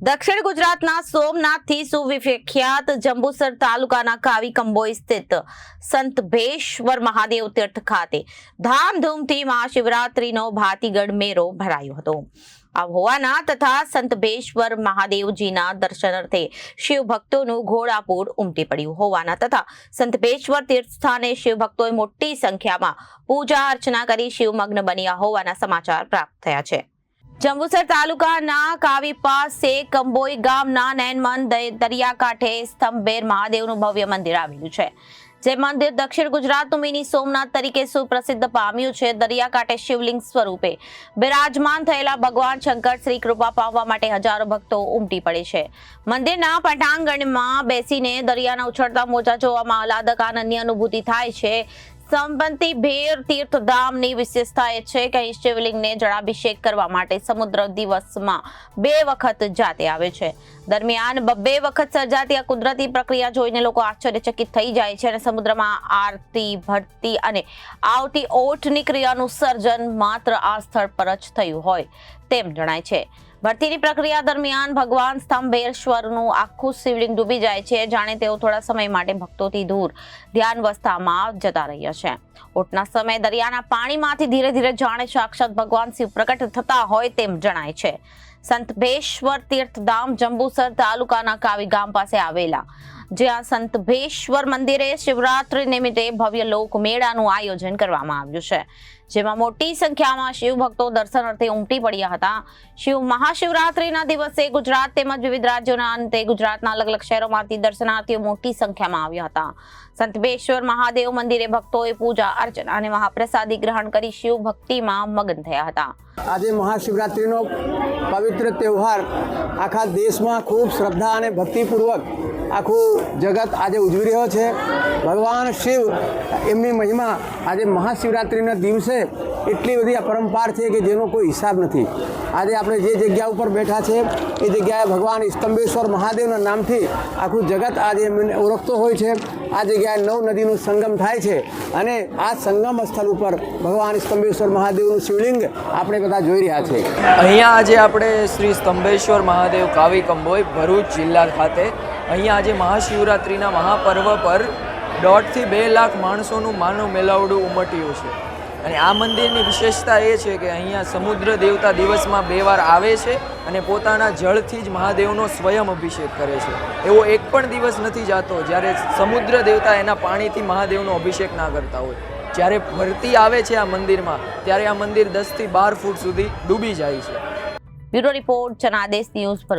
દક્ષિણ ગુજરાતના સોમનાથથી સુવિખ્યાત જંબુસર તાલુકાના કાવી કંબોઈ સ્થિત સંતભેશ્વર મહાદેવ તીર્થ ખાતે ધામધૂમથી મહાશિવરાત્રીનો ભાતીગઢ મેળો ભરાયો હતો. આ હોવાના તથા સંતભેશ્વર મહાદેવજીના દર્શનાર્થે શિવ ભક્તોનું ઘોડાપૂર ઉમટી પડ્યું હોવાના તથા સંતભેશ્વર તીર્થ સ્થાને શિવ ભક્તોએ મોટી સંખ્યામાં પૂજા અર્ચના કરી શિવમગ્ન બન્યા હોવાના સમાચાર પ્રાપ્ત થયા છે. જંબુસર તાલુકાના કાવી પાસે કંબોઈ ગામના નૈનમન દ- દરિયાકાંઠે સ્તંભેર મહાદેવનું ભવ્ય મંદિર આવેલું છે. જે મંદિર દક્ષિણ ગુજરાતનું મિની સોમનાથ તરીકે સુપ્રસિદ્ધ પામ્યું છે. દરિયાકાંઠે શિવલિંગ સ્વરૂપે બિરાજમાન થયેલા ભગવાન શંકર શ્રી કૃપા પામવા માટે હજારો ભક્તો ઉમટી પડે છે. મંદિરના પટાંગણમાં બેસીને દરિયાના ઉછળતા મોજા જોવામાં આહલાદક આનંદની અનુભૂતિ થાય છે. સંપત્તિ ભેર તીર્થધામની વિશેષતા એ છે કે અહીં શિવલિંગને જળાભિષેક કરવા માટે સમુદ્ર દિવસમાં બે વખત જાતે આવે છે. દરમિયાન બબ્બે વખત સર્જાતી આ કુદરતી પ્રક્રિયા જોઈને લોકો આશ્ચર્યચકિત થઈ જાય છે અને સમુદ્રમાં આરતી, ભરતી અને આવતી ઓઠની ક્રિયાનું સર્જન માત્ર આ સ્થળ પર જ થયું હોય તેમ જણાય છે. ભરતીની પ્રક્રિયા દરમિયાન ભગવાન સ્તંભેશ્વરનું આખું શિવલિંગ ડૂબી જાય છે. જાણે તેઓ થોડા સમય માટે ભક્તોથી દૂર ધ્યાન અવસ્થામાં જતા રહ્યા છે. ઓટના સમયે દરિયાના પાણીમાંથી ધીરે ધીરે જાણે સાક્ષાત ભગવાન શિવ પ્રકટ થતા હોય તેમ જણાય છે. સંત ભેશ્વર તીર્થધામ જંબુસર તાલુકાના કાવી ગામ પાસે આવેલા જ્યાં સંતભેશ્વર મંદિરે શિવરાત્રી નિમિત્તે ભવ્ય લોક મેળાનું આયોજન કરવામાં આવ્યું છે. જેમાં મોટી સંખ્યામાં શિવ ભક્તો દર્શનાર્થે ઉમટી પડ્યા હતા. શિવ મહાશિવરાત્રીના દિવસે ગુજરાત તેમજ વિવિધ રાજ્યોના અંતે ગુજરાતના અલગ અલગ શહેરોમાંથી દર્શનાર્થીઓ મોટી સંખ્યામાં આવ્યા હતા. સંતબેશ્વર મહાદેવ મંદિરે ભક્તોએ પૂજા અર્ચના અને મહાપ્રસાદી ગ્રહણ કરી શિવ ભક્તિમાં મગન થયા હતા. આજે મહાશિવરાત્રિનો પવિત્ર તહેવાર આખા દેશમાં ખૂબ શ્રદ્ધા અને ભક્તિપૂર્વક આખું જગત આજે ઉજવી રહ્યો છે. ભગવાન શિવ એમની મહિમા આજે મહાશિવરાત્રિના દિવસે એટલી બધી અપરંપાર છે કે જેનો કોઈ હિસાબ નથી. આજે આપણે જે જગ્યા ઉપર બેઠા છે, એ જગ્યાએ ભગવાન સ્તંભેશ્વર મહાદેવના નામથી આખું જગત આજે એમને ઓળખતો હોય છે. આ જગ્યાએ નવ નદીનું સંગમ થાય છે અને આ સંગમ સ્થળ ઉપર ભગવાન સ્તંભેશ્વર મહાદેવનું શિવલિંગ આપણે બધા જોઈ રહ્યા છે. અહીંયા આજે આપણે શ્રી સ્તંભેશ્વર મહાદેવ કાવી કંબોય ભરૂચ જિલ્લા ખાતે અહીંયા આજે મહાશિવરાત્રિના મહાપર્વ પર દોઢથી બે લાખ માણસોનું માનવ મેલાવડું ઉમટ્યું છે. અને આ મંદિરની વિશેષતા એ છે કે અહીંયા સમુદ્ર દેવતા દિવસમાં બે વાર આવે છે અને પોતાના જળથી જ મહાદેવનો સ્વયં અભિષેક કરે છે. એવો એક પણ દિવસ નથી જાતો જ્યારે સમુદ્ર દેવતા એના પાણીથી મહાદેવનો અભિષેક ના કરતા હોય. જ્યારે ભરતી આવે છે આ મંદિરમાં, ત્યારે આ મંદિર દસથી બાર ફૂટ સુધી ડૂબી જાય છે. Bureau report Janadesh news Bharuch.